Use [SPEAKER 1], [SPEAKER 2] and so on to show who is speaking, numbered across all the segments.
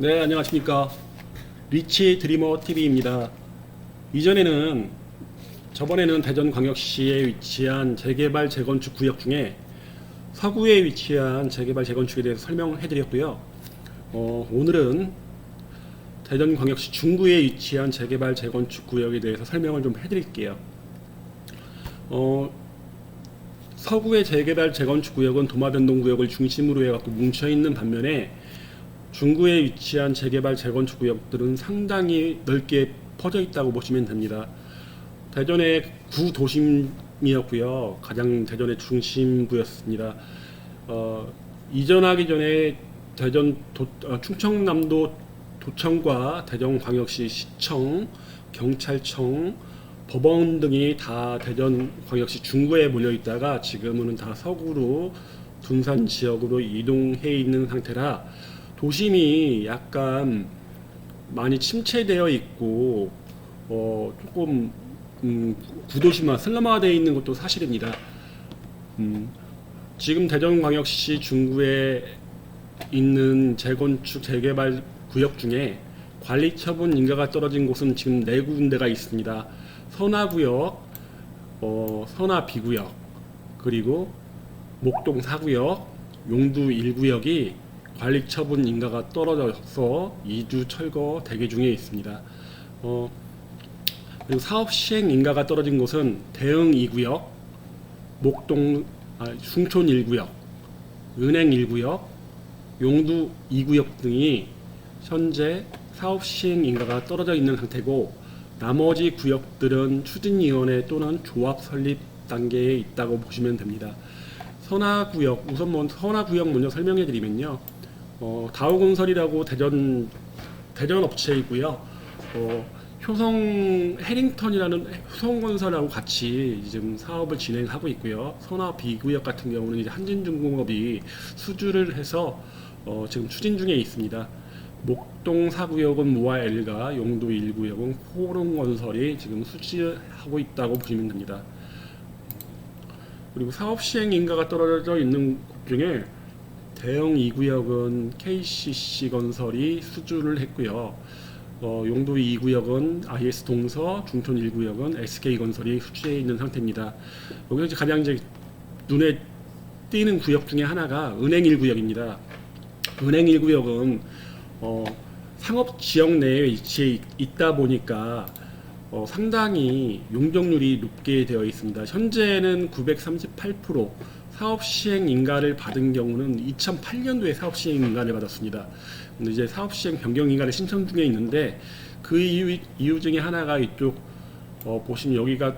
[SPEAKER 1] 네, 안녕하십니까. 리치 드리머 TV입니다. 이전에는 저번에는 대전광역시에 위치한 재개발 재건축 구역 중에 서구에 위치한 재개발 재건축에 대해서 설명해 드렸고요. 어, 오늘은 대전광역시 중구에 위치한 재개발 재건축 구역에 대해서 설명을 좀 해드릴게요. 어, 서구의 재개발 재건축 구역은 도마변동 구역을 중심으로 해갖고 뭉쳐 있는 반면에 중구에 위치한 재개발 재건축 구역들은 상당히 넓게 퍼져 있다고 보시면 됩니다. 대전의 구 도심이었고요. 가장 대전의 중심부였습니다. 어, 이전하기 전에 대전 도, 어, 충청남도 도청과 대전광역시 시청, 경찰청, 법원 등이 다 대전광역시 중구에 몰려 있다가 지금은 다 서구로 둔산 지역으로 이동해 있는 상태라 도심이 약간 많이 침체되어 있고 어 조금 음, 구도심화 슬럼화되어 있는 것도 사실입니다. 음, 지금 대전광역시 중구에 있는 재건축 재개발 구역 중에 관리 처분 인가가 떨어진 곳은 지금 네 군데가 있습니다. 선화구역, 어, 선화 B구역, 그리고 목동 4구역, 용두 1구역이 관리 처분 인가가 떨어져서 이주 철거 대기 중에 있습니다. 어, 그리고 사업 시행 인가가 떨어진 곳은 대흥 2구역, 목동 아, 숭촌 1구역, 은행 1구역, 용두 2구역 등이 현재 사업 시행 인가가 떨어져 있는 상태고 나머지 구역들은 추진위원회 또는 조합 설립 단계에 있다고 보시면 됩니다. 선화구역 우선 뭐 선화구역 먼저 설명해 드리면요. 어, 다우건설이라고 대전 대전 업체이고요. 어, 효성 해링턴이라는 효성건설하고 같이 지금 사업을 진행하고 있고요. 선화 B구역 같은 경우는 이제 한진중공업이 수주를 해서 어, 지금 추진 중에 있습니다. 목동 4구역은 모아 엘가, 용도 1구역은 호롱건설이 지금 수주하고 있다고 보시면 됩니다. 그리고 사업 시행 인가가 떨어져 있는 곳 중에 대형 2구역은 KCC 건설이 수주를 했고요. 어, 용도 2구역은 IS 동서, 중촌 1구역은 SK 건설이 수주해 있는 상태입니다. 여기서 가장 이제 눈에 띄는 구역 중에 하나가 은행 1구역입니다. 은행 1구역은 어, 상업 지역 내에 위치해 있- 있다 보니까 어, 상당히 용적률이 높게 되어 있습니다. 현재는 938% 사업 시행 인가를 받은 경우는 2008년도에 사업 시행 인가를 받았습니다. 근데 이제 사업 시행 변경 인가를 신청 중에 있는데 그 이유, 이유 중에 하나가 이쪽 어, 보시면 여기가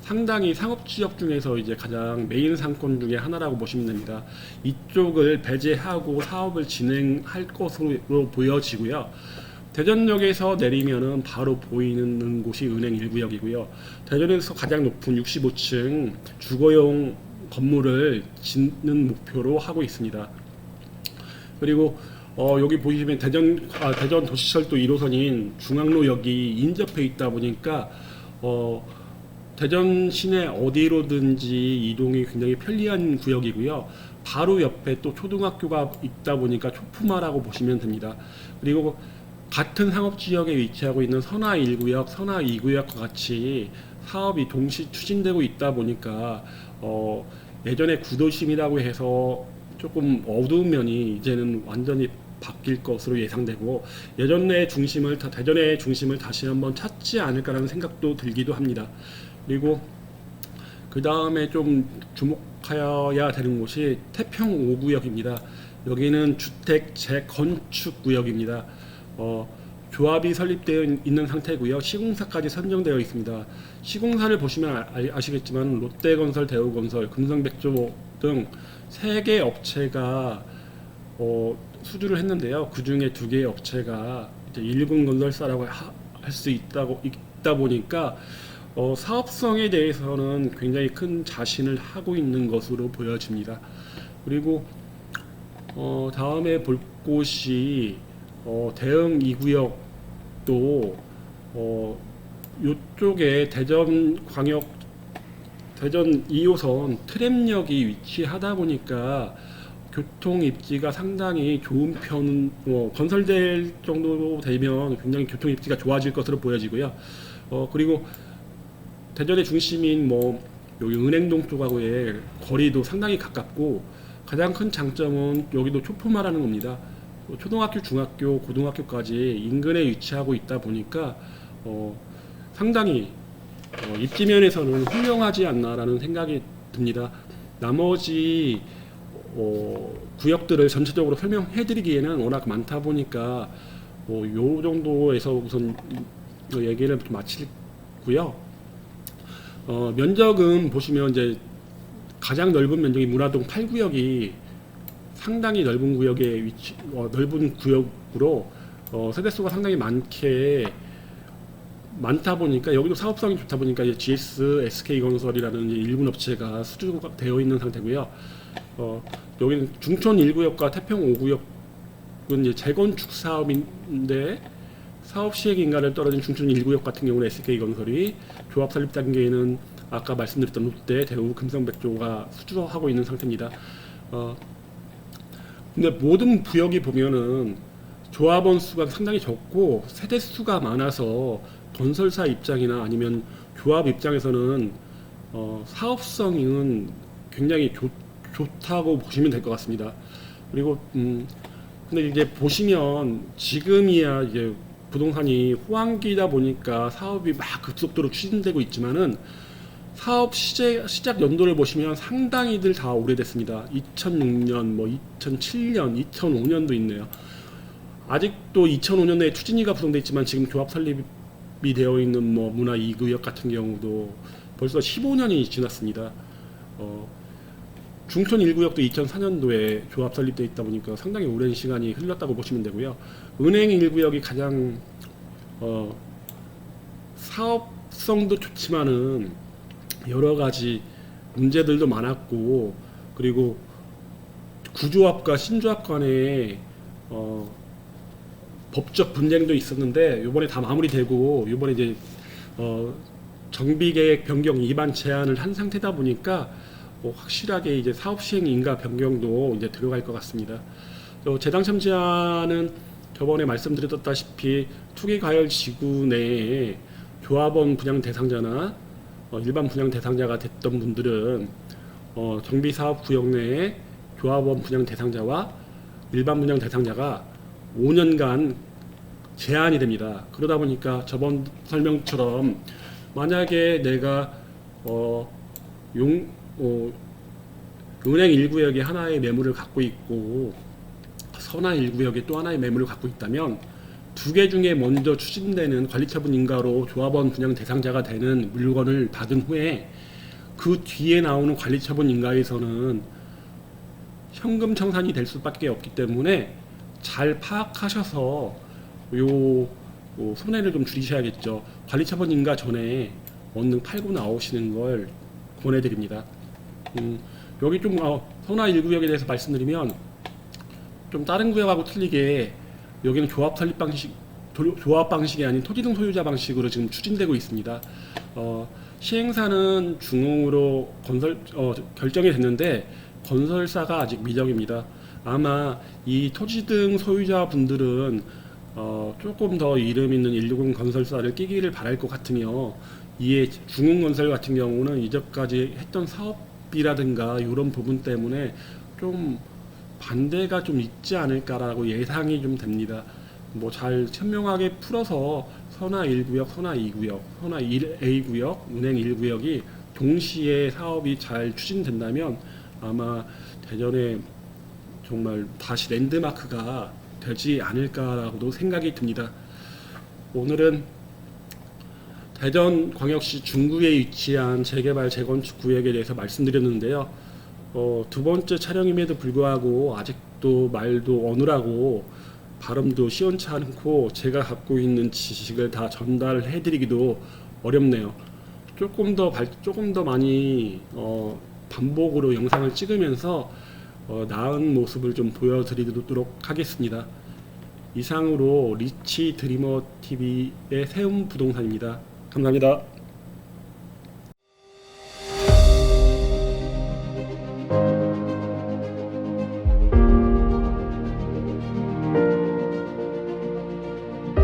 [SPEAKER 1] 상당히 상업 지역 중에서 이제 가장 메인 상권 중에 하나라고 보시면 됩니다. 이쪽을 배제하고 사업을 진행할 것으로 보여지고요. 대전역에서 내리면은 바로 보이는 곳이 은행 1구역이고요. 대전에서 가장 높은 65층 주거용 건물을 짓는 목표로 하고 있습니다. 그리고 어, 여기 보시면 대전 아, 대전 도시철도 1호선인 중앙로역이 인접해 있다 보니까 어, 대전 시내 어디로든지 이동이 굉장히 편리한 구역이고요. 바로 옆에 또 초등학교가 있다 보니까 초품화라고 보시면 됩니다. 그리고 같은 상업 지역에 위치하고 있는 선화 1구역, 선화 2구역과 같이 사업이 동시 추진되고 있다 보니까 어, 예전에 구도심이라고 해서 조금 어두운 면이 이제는 완전히 바뀔 것으로 예상되고 예전의 중심을 다 대전의 중심을 다시 한번 찾지 않을까라는 생각도 들기도 합니다. 그리고 그 다음에 좀 주목하여야 되는 곳이 태평 5구역입니다. 여기는 주택 재건축 구역입니다. 어, 조합이 설립되어 있는 상태고요. 시공사까지 선정되어 있습니다. 시공사를 보시면 아- 아- 아시겠지만 롯데건설, 대우건설, 금성백조 등 세 개 업체가 어, 수주를 했는데요. 그 중에 두 개의 업체가 이제 일본건설사라고 할 수 있다고 있다 보니까 어, 사업성에 대해서는 굉장히 큰 자신을 하고 있는 것으로 보여집니다. 그리고 어, 다음에 볼 곳이 어, 대응 2구역도 어, 요쪽에 대전 광역 대전 2호선 트램역이 위치하다 보니까 교통 입지가 상당히 좋은 편, 어, 건설될 정도로 되면 굉장히 교통 입지가 좋아질 것으로 보여지고요. 어, 그리고 대전의 중심인 뭐 여기 은행동 쪽하고의 거리도 상당히 가깝고 가장 큰 장점은 여기도 초포마라는 겁니다. 어, 초등학교, 중학교, 고등학교까지 인근에 위치하고 있다 보니까 어, 상당히 어, 입지면에서는 훌륭하지 않나라는 생각이 듭니다. 나머지 어, 구역들을 전체적으로 설명해드리기에는 워낙 많다 보니까 어, 요 정도에서 우선 이 얘기를 좀 마치고요. 어, 면적은 보시면 이제 가장 넓은 면적이 문화동 8구역이 상당히 넓은 구역에 위치 어, 넓은 구역으로 어, 세대 수가 상당히 많게 많다 보니까 여기도 사업성이 좋다 보니까 이제 GS, SK건설이라는 이제 일군 업체가 수주가 되어 있는 상태고요. 어, 여기는 중촌 1구역과 태평 5구역은 이제 재건축 사업인데 사업 시행 인가를 떨어진 중촌 1구역 같은 경우는 SK건설이 조합 설립 단계에는 아까 말씀드렸던 롯데, 대우, 금성백조가 수주하고 있는 상태입니다. 어, 근데 모든 구역이 보면은 조합원 수가 상당히 적고 세대 수가 많아서 건설사 입장이나 아니면 조합 입장에서는 어, 사업성은 굉장히 좋, 좋다고 보시면 될 것 같습니다. 그리고 음, 근데 이제 보시면 지금이야 이제 부동산이 호황기다 보니까 사업이 막 급속도로 추진되고 있지만은 사업 시제, 시작 연도를 보시면 상당히들 다 오래됐습니다. 2006년, 뭐 2007년, 2005년도 있네요. 아직도 2005년에 추진위가 구성돼 있지만 지금 조합 설립이 되어 있는 뭐 문화 2구역 같은 경우도 벌써 15년이 지났습니다. 어, 중촌 1구역도 2004년도에 조합 설립돼 있다 보니까 상당히 오랜 시간이 흘렀다고 보시면 되고요. 은행 1구역이 가장 어, 사업성도 좋지만은 여러 가지 문제들도 많았고 그리고 구조합과 신조합 간에 어, 법적 분쟁도 있었는데 이번에 다 마무리되고 이번에 이제 어, 정비계획 변경 위반 제한을 한 상태다 보니까 뭐 확실하게 이제 사업 시행 인가 변경도 이제 들어갈 것 같습니다. 또 재당첨 제한은 저번에 말씀드렸다시피 투기 과열 지구 내에 조합원 분양 대상자나 어, 일반 분양 대상자가 됐던 분들은 어, 정비 사업 구역 내에 조합원 분양 대상자와 일반 분양 대상자가 5년간 제한이 됩니다. 그러다 보니까 저번 설명처럼 만약에 내가 어, 용 어, 은행 1구역에 하나의 매물을 갖고 있고 선화 1구역에 또 하나의 매물을 갖고 있다면 두 개 중에 먼저 추진되는 관리처분 인가로 조합원 분양 대상자가 되는 물건을 받은 후에 그 뒤에 나오는 관리처분 인가에서는 현금 청산이 될 수밖에 없기 때문에 잘 파악하셔서 요, 요 손해를 좀 줄이셔야겠죠. 관리처분 인가 전에 얼른 팔고 나오시는 걸 권해드립니다. 음, 여기 좀 어, 선화 1구역에 대해서 말씀드리면 좀 다른 구역하고 틀리게 여기는 조합 설립 방식 조- 조합 방식이 아닌 토지 등 소유자 방식으로 지금 추진되고 있습니다. 어, 시행사는 중흥으로 건설 어, 결정이 됐는데 건설사가 아직 미정입니다. 아마 이 토지 등 소유자 분들은 어, 조금 더 이름 있는 160 건설사를 끼기를 바랄 것 같으며 이에 중흥건설 같은 경우는 이전까지 했던 사업이라든가 이런 부분 때문에 좀 반대가 좀 있지 않을까라고 예상이 좀 됩니다. 뭐 잘 현명하게 풀어서 선화 1구역, 선화 2구역, 선화 1A 구역, 은행 1구역이 동시에 사업이 잘 추진된다면 아마 대전에 정말 다시 랜드마크가 되지 않을까라고도 생각이 듭니다. 오늘은 대전 광역시 중구에 위치한 재개발 재건축 구역에 대해서 말씀드렸는데요. 어, 두 번째 촬영임에도 불구하고 아직도 말도 어눌하고 발음도 시원치 않고 제가 갖고 있는 지식을 다 전달해드리기도 어렵네요. 조금 더 발, 조금 더 많이 어, 반복으로 영상을 찍으면서 어, 나은 모습을 좀 보여드리도록 하겠습니다. 이상으로 리치 드리머 TV의 세움 부동산입니다. 감사합니다.